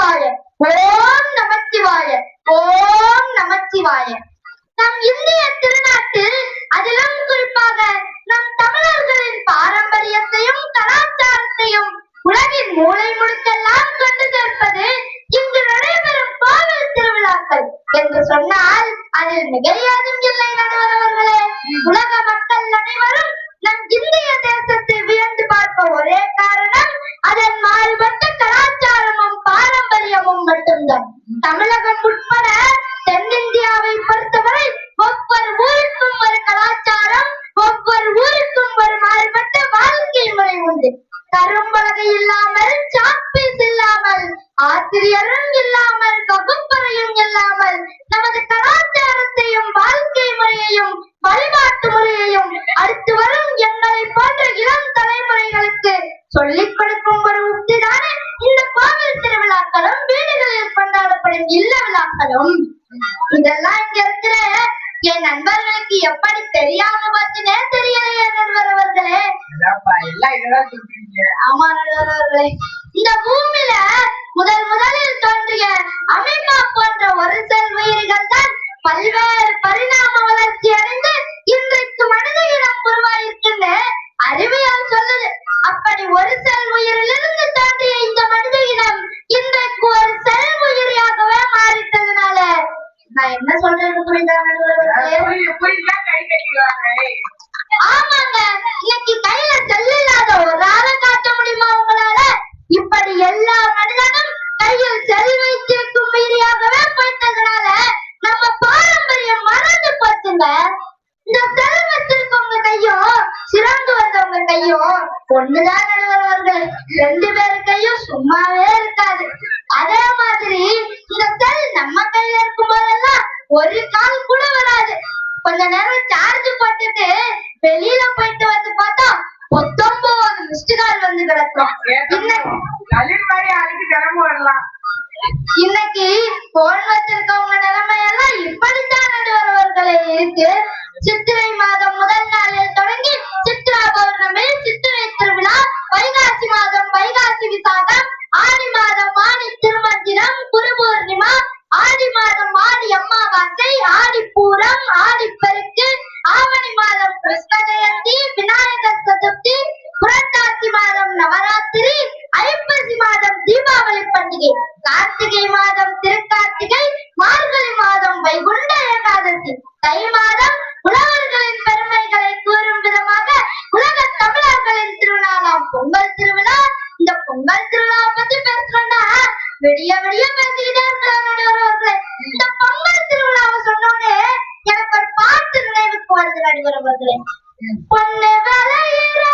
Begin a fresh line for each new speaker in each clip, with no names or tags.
நமச்சிவாய. ஓம் நமச்சிவாய. ஓம் நமச்சிவாய. நம் இந்திய திருநாட்டில் அதிலும் குறிப்பாக நம் தமிழர்களின் பாரம்பரியத்தையும் கலாச்சாரத்தையும் உலகின் மூளை முழுக்கெல்லாம் கொண்டு சேர்ப்பது இங்கு நடைபெறும் கோவில் திருவிழாக்கள். என்று சொன்னால் அதில் மிகையாதும் இல்லை நடுவர் உலக மக்கள் அனைவரும் நம் இந்திய தேச இன்னைக்கு போன் வச்சிருக்கவங்க நிலைமை இப்படித்தான் நடுவர்களே இருக்கு சித்திரை மாதம் முதல் நாளில் தொடங்கி சித்ரா பௌர்ணமி சித்திரை திருவிழா வைகாசி மாதம் வைகாசி விசாகம் ஆடி மாதம் ஆடி திருமஞ்சனம் குரு பூர்ணிமா ஆடி மாதம் ஆடி அம்மாவாசை ஆடி பூரம் கார்த்திகை மாதம் திருக்கார்த்திகை மார்கழி மாதம் வைகுண்ட ஏகாதசி தை மாதம் உழவர்களின் பெருமைகளை கூறும் விதமாக உலக தமிழர்களின் திருநாளாம் பொங்கல் திருவிழா இந்த பொங்கல் திருவிழா பத்தி பேசணும்னா விடிய விடிய பேசிக்கிட்டே இருக்கிறாங்க இந்த பொங்கல் திருவிழாவை சொன்னோடனே எனக்கு ஒரு பாட்டு நினைவுக்கு வருது நடுவர் அவர்களே. பொண்ணு
விளையிற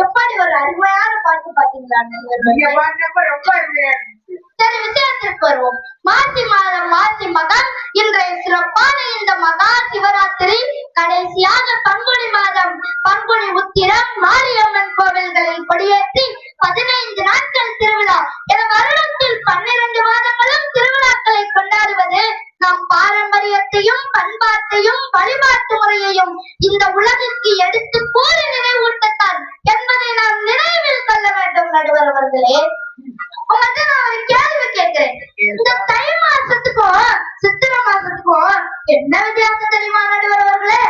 எப்படி ஒரு அருமையான பாட்டு பாத்தீங்களா சரி விஷயத்திற்கு வருவோம். மாசி மாதம் மாசி மகம் இன்றைய சிறப்பான இந்த மகா சிவராத்திரி கடைசியாக பங்குனி மாதம் பங்குனி உத்திரம் மாரியம்மன் கோவில்களில் கொடியேற்றி பதினைந்து நாட்கள் திருவிழா. என வருடத்தில் பன்னிரண்டு மாதங்களும் திருவிழாக்களை நம் பாரம்பரியத்தையும் பண்பாட்டையும் வழிபாட்டு முறையையும் இந்த உலகிற்கு எடுத்து கூறி நினைவூட்டத்தான் என்பதை நாம் நினைவில் கொள்ள வேண்டும் நடுவர் அவர்களே. உங்கள்ட்ட நான் ஒரு கேள்வி கேட்கிறேன். இந்த தை மாசத்துக்கும் சித்திரை மாசத்துக்கும் என்ன வித்தியாசம் தெரியுமா நடுவர் அவர்களே?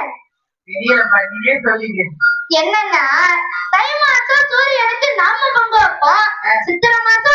என்னன்னா தை மாசம் சூரியனுக்கு நாம பொங்க வைப்போம். சித்திரை மாசம்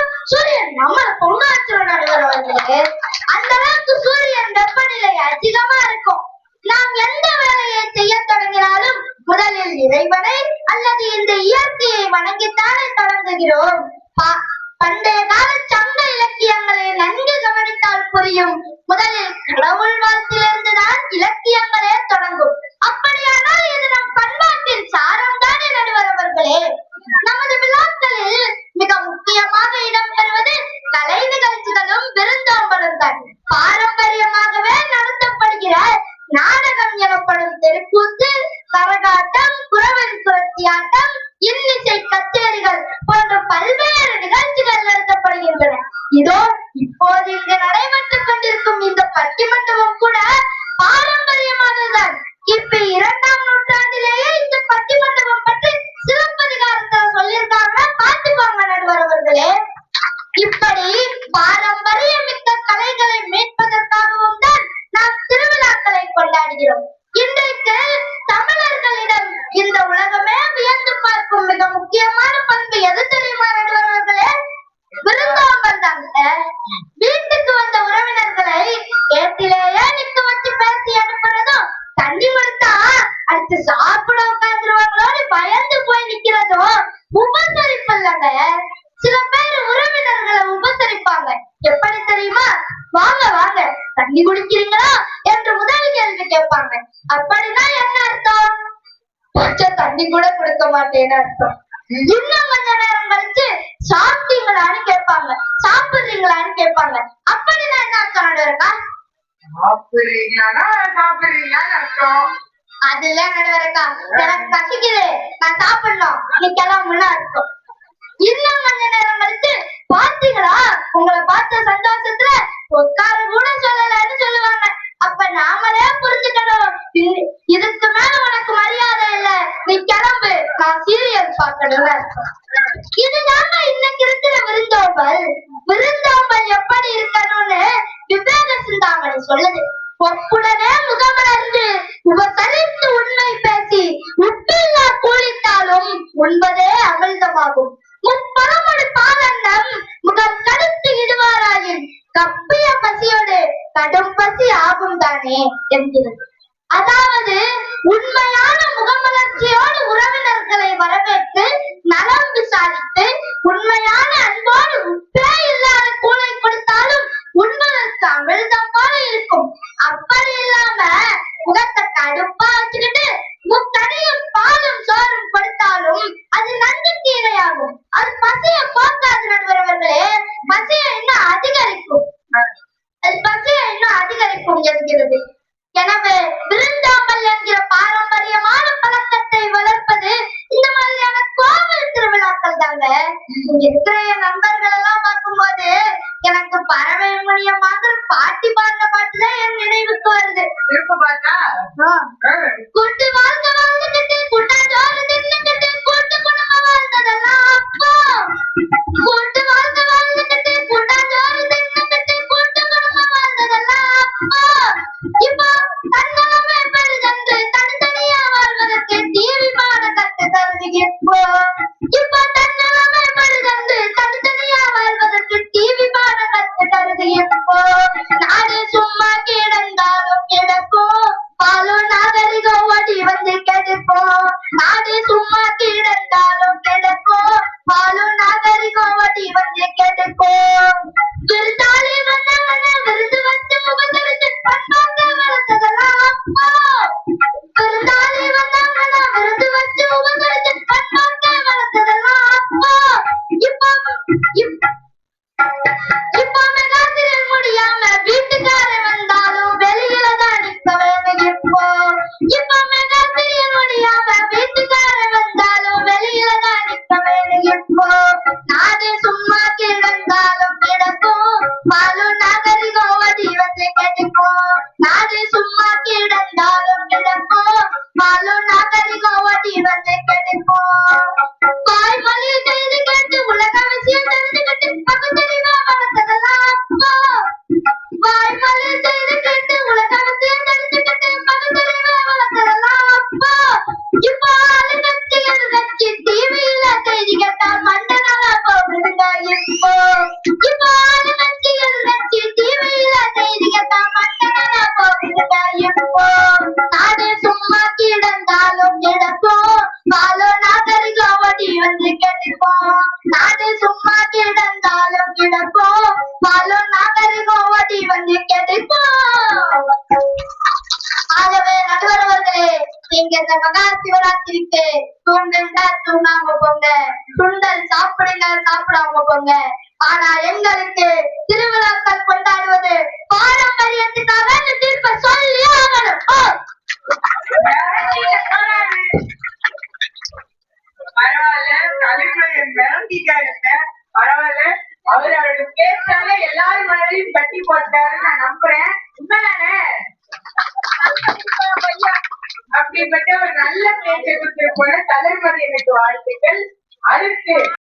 மாட்டேன்னு அர்த்தம் இன்னும் கொஞ்ச நேரம் கழிச்சு சாப்பிட்டீங்களான்னு கேட்பாங்க. சாப்பிடுறீங்களான்னு கேட்பாங்க. அப்படின்னா என்ன அர்த்தம் நடுவரக்கா?
சாப்பிடுறீங்களான்னா சாப்பிடுறீங்களான்னு அர்த்தம்.
நடுவரக்கா எனக்கு பசிக்குது நான் சாப்பிடணும். நீ கிளம்புன்னு அர்த்தம். இன்னும் கொஞ்ச நேரம் கழிச்சு பாத்தீங்களா உங்களை பார்த்த சந்தோஷத்துல உட்கார கூட சொல்லலன்னு சொல்லுவாங்க. அப்ப நாமளே புரிஞ்சுக்கணும். சீரியல் இதுதாங்க இன்னைக்கு இருக்கிற விருந்தோம்பல். விருந்தோம்பல் எப்படி இருக்கணும்னு விவேக சிந்தாமணி சொல்லுது. ஒப்புடனே முகமலர்ந்து உபசரித்து உண்மை பேசி உப்பில்லா கூலித்தாலும் உண்பதே அமிழ்தமாகும் முப்பழமொழி பாலன்னம் முகம் கடுத்து இடுவாராயின் கப்பிய பசியோடு கடும் பசி ஆகும் தானே என்கிறது. அதாவது உண்மையான முகமலர்ச்சியோடு உறவினர்களை வரவேற்று நலம் விசாரித்து உண்மையான அன்போடு உப்பே இல்லாத கூலை கொடுத்தாலும் உண்பதற்கு அமிழ்தம் போல இருக்கும். அப்படி இல்லாம முகத்தை கடுப்பா வச்சுக்கிட்டு முத்தடையும் பாலும் சோறும் கொடுத்தாலும் அது நன்றிக்கு இணையாகும் அது பசியை போக்காது நடுவரவர்களே. பசியை இன்னும் அதிகரிக்கும். அது பசியை இன்னும் அதிகரிக்கும் என்கிறது. malo நாகரிகம் ஓடி வந்து கேட்டிருக்கோம். ஆகவே நடுவரவர்களே நீங்க போங்க. சுண்டல் சாப்பிடுங்க சாப்பிடாம போங்க. ஆனா எங்களுக்கு திருவிழாக்கள் கொண்டாடுவது
எனக்கு வாழ்க்கை